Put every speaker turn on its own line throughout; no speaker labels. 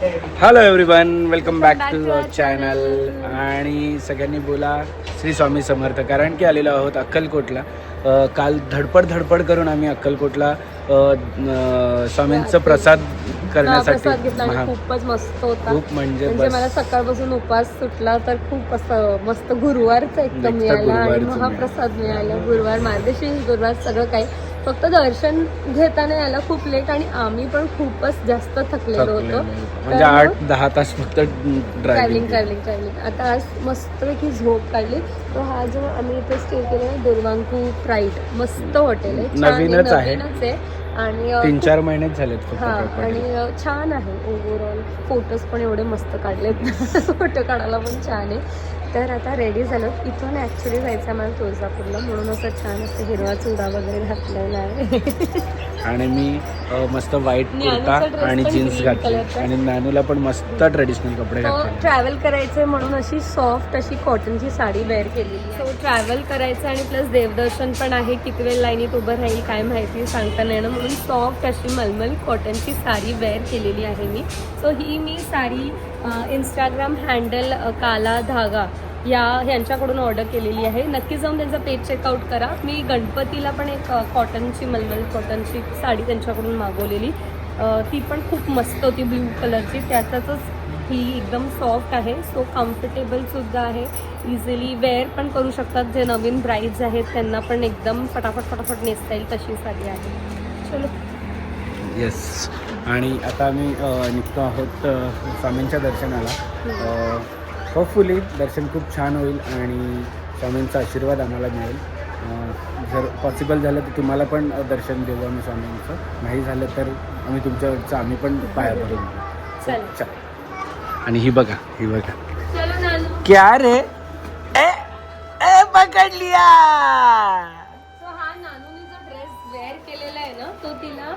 hello everyone welcome back to
our
channel आणि सगळ्यांनी बोला श्री स्वामी समर्थ कारण की आलेलो आहोत अक्कलकोटला. काल धडपड धडपड करून आम्ही अक्कलकोटला स्वामींचं प्रसाद करण्यासाठी.
खूपच मस्त होता.
खूप म्हणजे
म्हणजे मला सकाळपासून उपवास सुटला तर खूप असं मस्त गुरुवारचा एकदम मिळाला आणि महाप्रसाद मिळाला. गुरुवार मार्गशीर्ष गुरुवार सगळं काही. फक्त दर्शन घेताना यायला खूप लेट आणि आम्ही पण खूपच जास्त थकलेलो. होतो.
म्हणजे आठ दहा तास फक्त
ट्रॅव्हलिंग ट्रॅव्हलिंग ट्रॅव्हलिंग आता आज मस्तपैकी झोप काढली. तो हा जो आम्ही इथे स्टे आहे दुर्वांकू प्राईड मस्त हॉटेल आहे.
नवीनच आहे.
आणि
तीन चार महिनेच झालेत
हा. आणि छान आहे. ओव्हरऑल फोटोज पण एवढे मस्त काढलेत. फोटो काढायला पण छान आहे. तर आता रेडी झालो. इथून ॲक्च्युली जायचं आहे मला तुळजापूरला. म्हणून असं छान असं हिरवा चुडा वगैरे घातलेला आहे.
आणि मी मस्त व्हाईट कुर्ता आणि जीन्स घातली. आणि नानूला पण मस्त ट्रेडिशनल कपडे घातले
ट्रॅव्हल करायचंय म्हणून अशी सॉफ्ट अशी कॉटनची साडी वेअर केलेली ट्रॅव्हल करायचं आणि प्लस देवदर्शन पण आहे किती वेळ लाईनीत उभं राहील काय माहिती सांगता नाही येणं. म्हणून सॉफ्ट अशी मलमल कॉटनची साडी वेअर केलेली आहे मी. सो ही मी साडी इंस्टाग्राम हँडल काला धागा या ह्यांच्याकडून ऑर्डर केलेली आहे. नक्की जाऊन त्यांचा पेज चेकआउट करा. मी गणपतीला पण एक कॉटनची मलमल कॉटनची साडी त्यांच्याकडून मागवलेली. ती पण खूप मस्त होती ब्ल्यू कलरची त्याचाच ही एकदम सॉफ्ट आहे सो कम्फर्टेबल सुद्धा आहे. इझिली वेअर पण करू शकतात जे नवीन ब्राईड्स आहेत त्यांना पण एकदम फटाफट फटाफट नेसता येईल तशी साडी आहे. चलो.
येस आणि आता आम्ही निघतो आहोत स्वामींच्या दर्शनाला. होपफुली दर्शन खूप छान होईल आणि स्वामींचा आशीर्वाद आम्हाला मिळेल. जर पॉसिबल झालं तर तुम्हाला पण दर्शन देऊ आम्ही स्वामींचं. नाही झालं तर आम्ही तुमच्याकडचं आम्ही पण पाया पडून घेऊ.
चालेल.
चल. आणि ही बघा ही बघा. क्या रे? ए ए पकड लिया.
सो नानूने जो ड्रेस वेअर केलेला आहे ना तो तिला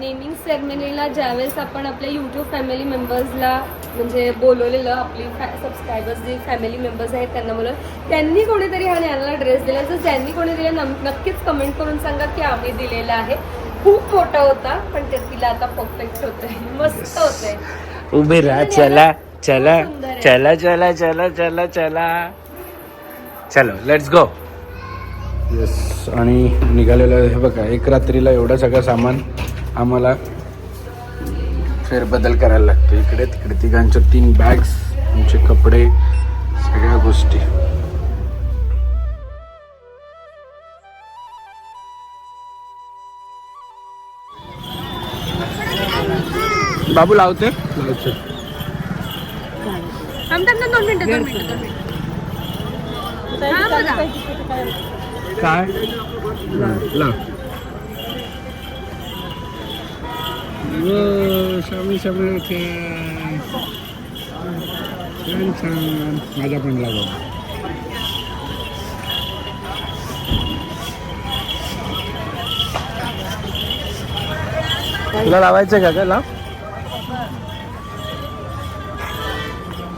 नेमिंग सेरेमनीला ज्यावेळेस आपण आपल्या यूट्यूब फॅमिली मेंबर्सला म्हणजे बोलवलेलं आपली सबस्क्रायबर्स जे फॅमिली मेंबर्स आहेत त्यांना बोलव त्यांनी कोणीतरी हा ज्ञानाला ड्रेस दिला. जर ज्यांनी कोणी दिला नक्कीच कमेंट करून सांगा की आम्ही दिलेला आहे. खूप मोठा होता पण ते तिला आता परफेक्ट होतंय. मस्त होतंय.
उभे राहा चला चला. चला चला चला चला चला। चलो लेट्स गो येस आणि निघालेलं हे बघा एक रात्रीला एवढं सगळं सामान आम्हाला फेरबदल करायला लागतो. इकडे तिकडे तिघांच्या तीन बॅग्स आमचे कपडे सगळ्या गोष्टी.
हा, बघा.
काय? लाव वो स्वामी समर्थ छान छान. माझा पण लावा तुला लावायचं का का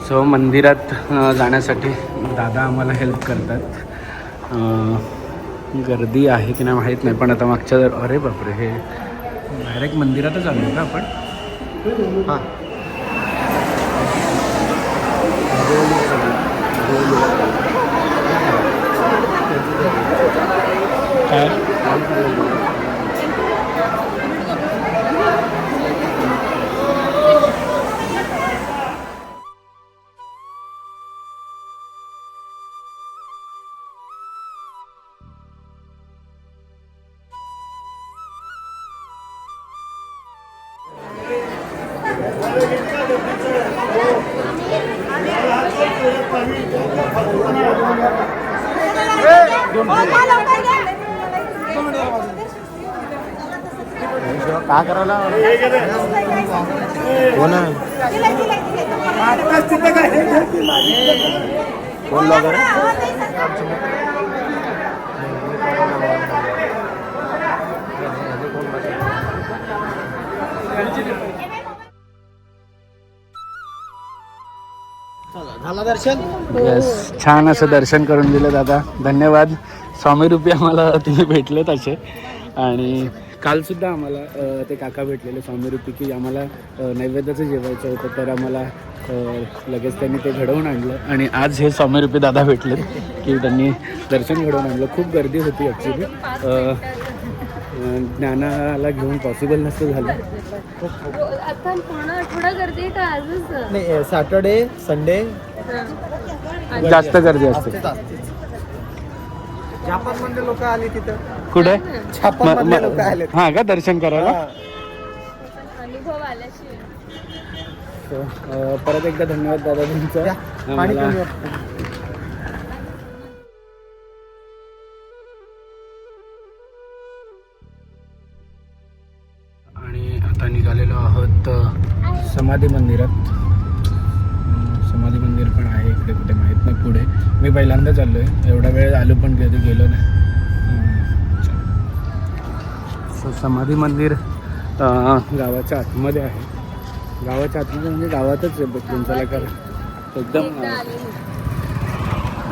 सो मंदिरात जाण्यासाठी दादा आम्हाला हेल्प करतात. गर्दी आहे की नाही माहीत नाही पण आता मागच्या अरे बापरे हे डायरेक्ट मंदिरातच आलो का आपण? हां.
कोण ब्लॉगर
येस छान असं दर्शन करून दिलं दादा. धन्यवाद. स्वामी रूपी आम्हाला तुम्ही भेटले तसे आणि कालसुद्धा आम्हाला ते काका भेटलेले स्वामी रूपी की आम्हाला नैवेद्याचं जेवायचं होतं तर आम्हाला लगेच त्यांनी ते घडवून आणलं. आणि आज हे स्वामी रूपी दादा भेटले की त्यांनी दर्शन घडवून आणलं. खूप गर्दी होती ॲक्च्युली ज्ञानाला घेऊन पॉसिबल नसतं झालं.
आता पूर्ण आठवडा गर्दी आहे का आजच?
नाही सॅटर्डे संडे
हा.
जास्त गर्दी असते.
लोक आले तिथं.
कुठे?
लोक आले
हां का दर्शन करायला?
अनुभव आल्याशिवाय.
So, अ, परत एकदा धन्यवाद दादा तुमचं
पाणी
आम्हाला-
पिऊन या.
आणि आता निघालेलो आहोत अ, समाधी मंदिरात. अ, समाधी मंदिर पण आहे इकडे कुठे माहीत नाही पुढे. मी पहिल्यांदा चाललो आहे एवढा वेळ आलो पण कधी गेलो नाही. सो समाधी मंदिर गावाच्या आतमध्ये आहे. गावाच्या आतमध्ये म्हणजे गावातच आहे तुमच्याला कर एकदम.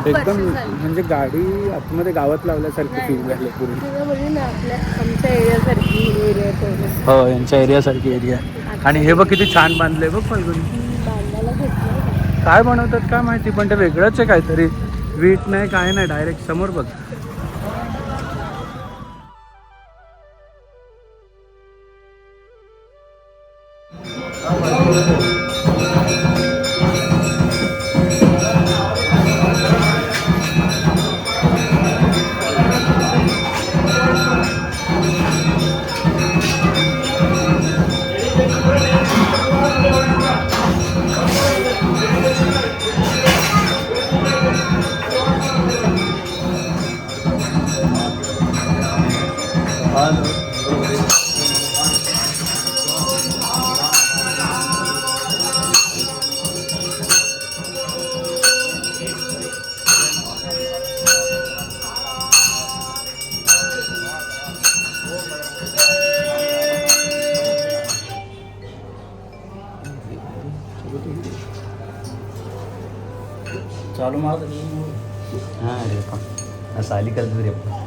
एकदम. म्हणजे गाडी आतमध्ये गावात लावल्यासारखी फील झाली पूर्ण हो यांच्या एरियासारखी एरिया आणि हे बघ किती छान बांधलंय बघ फाल्गुनी. काय बनवतात काय माहिती पण ते वेगळंच आहे काहीतरी. वीट नाही काय नाही डायरेक्ट समोर बघ.
இருப்பான் நான் சலிக்கிறது இருப்பான்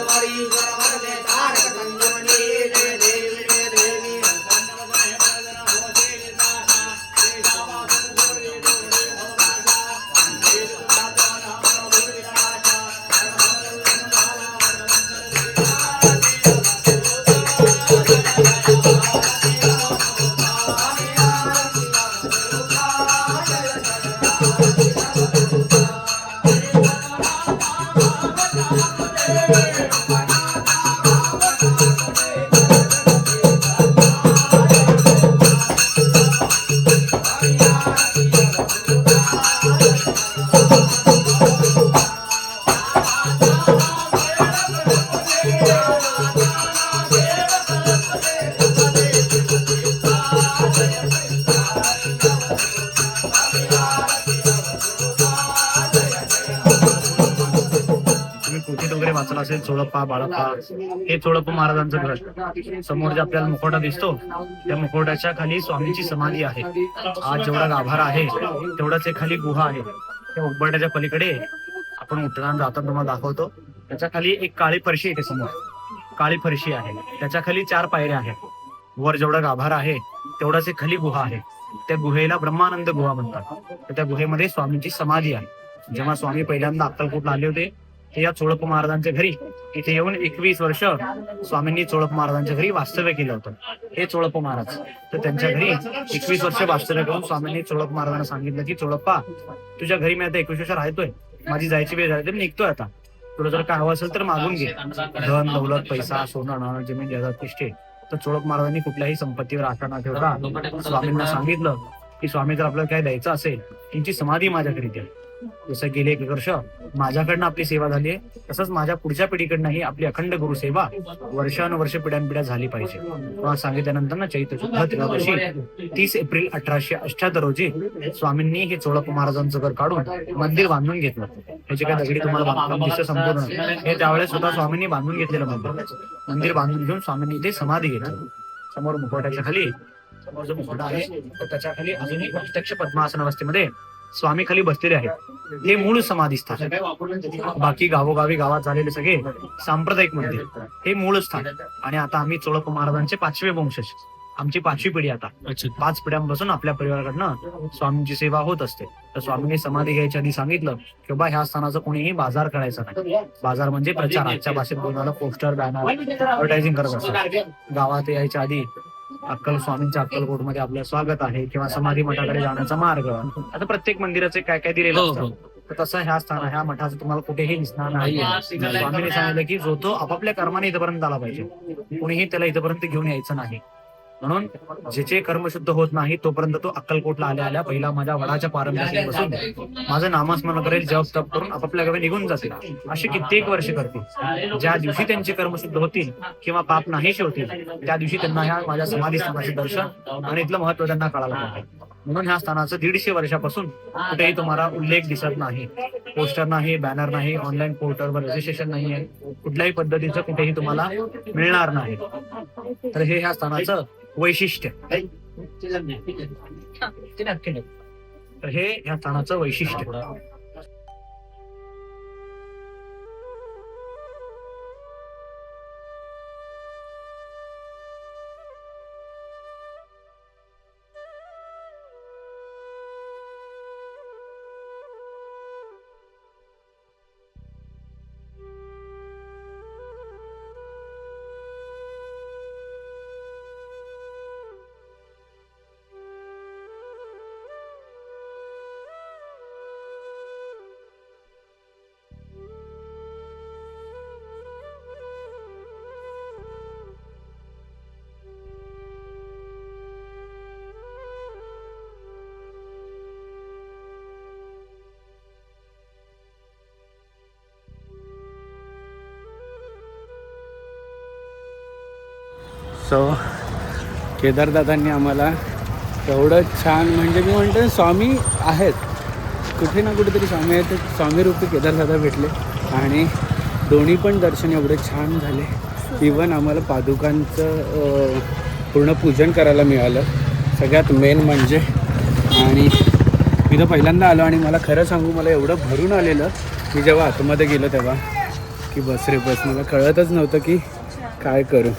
ಕುಮಾರಿ ವರ ವರದೆ
ತಾರಕ ತಂದ चोळप्पा बाळप्पा हे चोळप्पा महाराजांचं घर. समोर जे आपल्याला मुखवटा दिसतो त्या मुखवट्याच्या खाली स्वामींची समाधी आहे. हा जेवढा गाभारा आहे तेवढाच एक खाली गुहा आहे. त्या उंबरट्याच्या पलीकडे आपण उठताना जाताना तुम्हाला दाखवतो. त्याच्याखाली एक काळी फरशी येते समोर. काळी फरशी आहे. त्याच्याखाली चार पायऱ्या आहेत. वर जेवढा गाभारा आहे तेवढाच एक खाली गुहा आहे. त्या गुहेला ब्रह्मानंद गुहा म्हणतात. त्या गुहेमध्ये स्वामींची समाधी आहे. जेव्हा स्वामी पहिल्यांदा अक्कलकोटला आले होते हे या चोळप महाराजांच्या घरी इथे येऊन एकवीस वर्ष स्वामींनी चोळप महाराजांच्या घरी वास्तव्य केलं होतं. हे चोळप महाराज तर त्यांच्या घरी एकवीस वर्ष वास्तव्य करून स्वामींनी चोळप महाराजांना सांगितलं की चोळप्पा तुझ्या घरी मी आता एकवीस वर्ष राहतोय. माझी जायची वेळ झाली तर मी निघतोय आता. तुला जर काय हवं असेल तर मागून घे. धन दौलत पैसा सोनं नाणं जमीन जगात पिष्टे तर चोळप महाराजांनी कुठल्याही संपत्तीवर आशा न ठेवता स्वामींना सांगितलं की स्वामी जर आपल्याला काय द्यायचं असेल त्यांची समाधी माझ्याकडे द्या. जसं गेले एक वर्ष माझ्याकडनं आपली सेवा झाली आहे. तसंच माझ्या पुढच्या पिढीकडनंही आपली अखंड गुरु सेवा वर्षानुवर्ष पिढ्यानपिढ्या झाली पाहिजे. सांगितल्यानंतर ना चैत्र शुद्ध त्रयोदशी तीस एप्रिल अठराशे अठ्याहत्तर रोजी स्वामींनी हे चोळप महाराजांचं घर काढून मंदिर बांधून घेतलं. ह्याची काय दगडी तुम्हाला बांधकाम दिसतं संपूर्ण हे त्यावेळेस स्वतः स्वामींनी बांधून घेतलेलं मंदिर. मंदिर बांधून घेऊन स्वामींनी इथे समाधी घेतली. समोर मुखवट्याच्या खाली समोर जो मुखवटा आहे त्याच्याखाली अजूनही प्रत्यक्ष पद्मासन अवस्थेमध्ये स्वामी खाली बसलेले आहेत. हे मूळ समाधी स्थान बाकी गावोगावी गावात झालेले सगळे सांप्रदायिक मंदिर. हे मूळ स्थान. आणि आता आम्ही चोळप्पा महाराजांचे पाचवे वंशज. आमची पाचवी पिढी आता. पाच पिढ्यांपासून आपल्या परिवाराकडनं स्वामींची सेवा होत असते. तर स्वामींनी समाधी घ्यायच्या आधी सांगितलं की बा ह्या स्थानाचा कोणीही बाजार करायचा नाही. बाजार म्हणजे प्रचार. आजच्या भाषेत बोलणारा पोस्टर बॅनर ऍडव्हर्टायझिंग करत असतात. गावात यायच्या आधी अक्कल स्वामींच्या अक्कलकोटमध्ये आपलं स्वागत आहे किंवा समाधी मठाकडे जाण्याचा मार्ग. आता प्रत्येक मंदिराचे काय काय दिलेलं असतं? तर तसं ह्या स्थान ह्या मठाचं तुम्हाला कुठेही दिसणार नाही स्वामींनी सांगितलं की जो तो आपापल्या कर्माने इथपर्यंत आला पाहिजे. कोणीही त्याला इथपर्यंत घेऊन यायचं नाही. म्हणून जे जे कर्मशुद्ध होत नाही तोपर्यंत तो अक्कलकोटला आल्या आल्या पहिला माझ्या वडाच्या पारंब्याशी बसून माझं नामस्मरण करेल जप तप करून आपापल्या गावी निघून जातील. अशी कित्येक वर्ष करतील. ज्या दिवशी त्यांचे कर्मशुद्ध होतील किंवा पाप नाहीशी होतील त्या दिवशी त्यांना ह्या माझ्या समाधी स्थानाचे दर्शन आणि इथलं महत्त्व त्यांना कळालं पाहिजे म्हणून ह्या स्थानाचं दीडशे वर्षापासून कुठेही तुम्हाला उल्लेख दिसत नाही. पोस्टर नाही बॅनर नाही ऑनलाईन पोर्टलवर रजिस्ट्रेशन नाही आहे कुठल्याही पद्धतीचं कुठेही तुम्हाला मिळणार नाही. तर हे ह्या स्थानाचं वैशिष्ट्य. तर हे ह्या स्थानाचं वैशिष्ट्य.
सो केदारदादांनी आम्हाला एवढं छान म्हणजे मी म्हणतो स्वामी आहेत. कुठे ना कुठेतरी स्वामी आहेत. तर स्वामी रूपी केदारदादा भेटले. आणि दोन्ही पण दर्शन एवढे छान झाले. इवन आम्हाला पादुकांचं पूर्ण पूजन करायला मिळालं. सगळ्यात मेन म्हणजे. आणि मी तर पहिल्यांदा आलो आणि मला खरं सांगू मला एवढं भरून आलेलं. मी जेव्हा आतमध्ये गेलो तेव्हा की बस रे बस. मला कळतच नव्हतं की काय करू.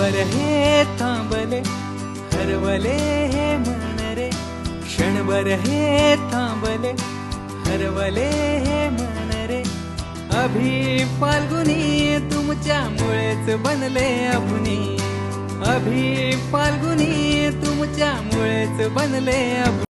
बर हे थांबले हरवले हे म्हण रे क्षणभर हे थांबले हरवले हे म्हण रे अभि फाल्गुनी तुमच्यामुळेच बनले अभुनी. अभि फाल्गुनी तुमच्यामुळेच बनले अभुनी.